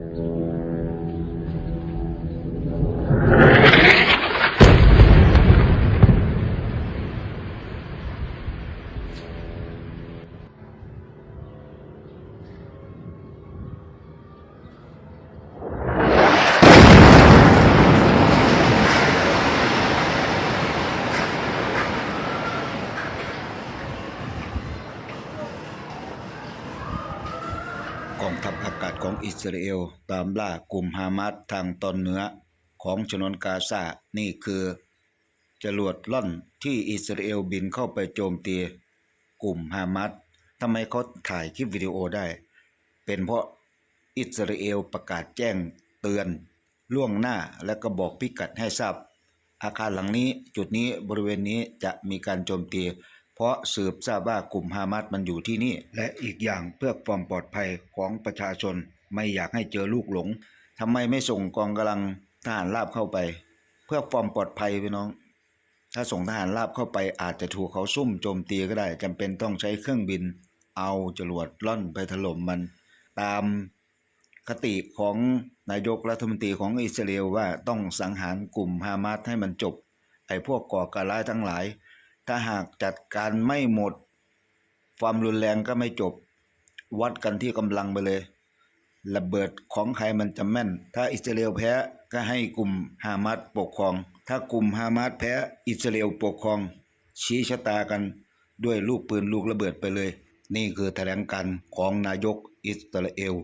ก องทัพอากาศของอิสราเอล ตามล่ากลุ่มฮามาสทางตอนเหนือของฉนวนกาซา นี่คือ จรวดล่อนที่อิสราเอลบินเข้าไปโจมตี กลุ่มฮามาสทำไมเขาถ่ายคลิปวิดีโอได้ เป็นเพราะอิสราเอลประกาศแจ้งเตือน ล่วงหน้าและก็บอกพิกัดให้ทราบ อาคารหลังนี้จุดนี้บริเวณนี้จะมีการโจมตี เพราะสืบทราบว่ากลุ่มฮามาสมันอยู่ที่นี่ และอีกอย่างเพื่อความปลอดภัยของประชาชนไม่อยากให้เจอลูกหลงทำไมไม่ส่งกองกำลังทหารราบเข้าไป เพื่อความปลอดภัยพี่น้อง ถ้าส่งทหารราบเข้าไปอาจจะถูกเขาซุ่มโจมตีก็ได้จำเป็นต้องใช้เครื่องบิน เอาจรวดล่อนไปถล่มมัน ตามคติของนายกรัฐมนตรีของอิสราเอลว่าต้องสังหารกลุ่มฮามาสให้มันจบ ไอ้พวกก่อการร้ายทั้งหลาย ถ้าหากจัดการไม่หมด ความรุนแรงก็ไม่จบ วัดกันที่กำลังไปเลย ระเบิดของใครมันจะแม่น ถ้าอิสราเอลแพ้ก็ให้กลุ่มฮามาสปกครอง ถ้ากลุ่มฮามาสแพ้อิสราเอลปกครอง ชี้ชะตากันด้วยลูกปืนลูกระเบิดไปเลย นี่คือแถลงการของนายกอิสราเอล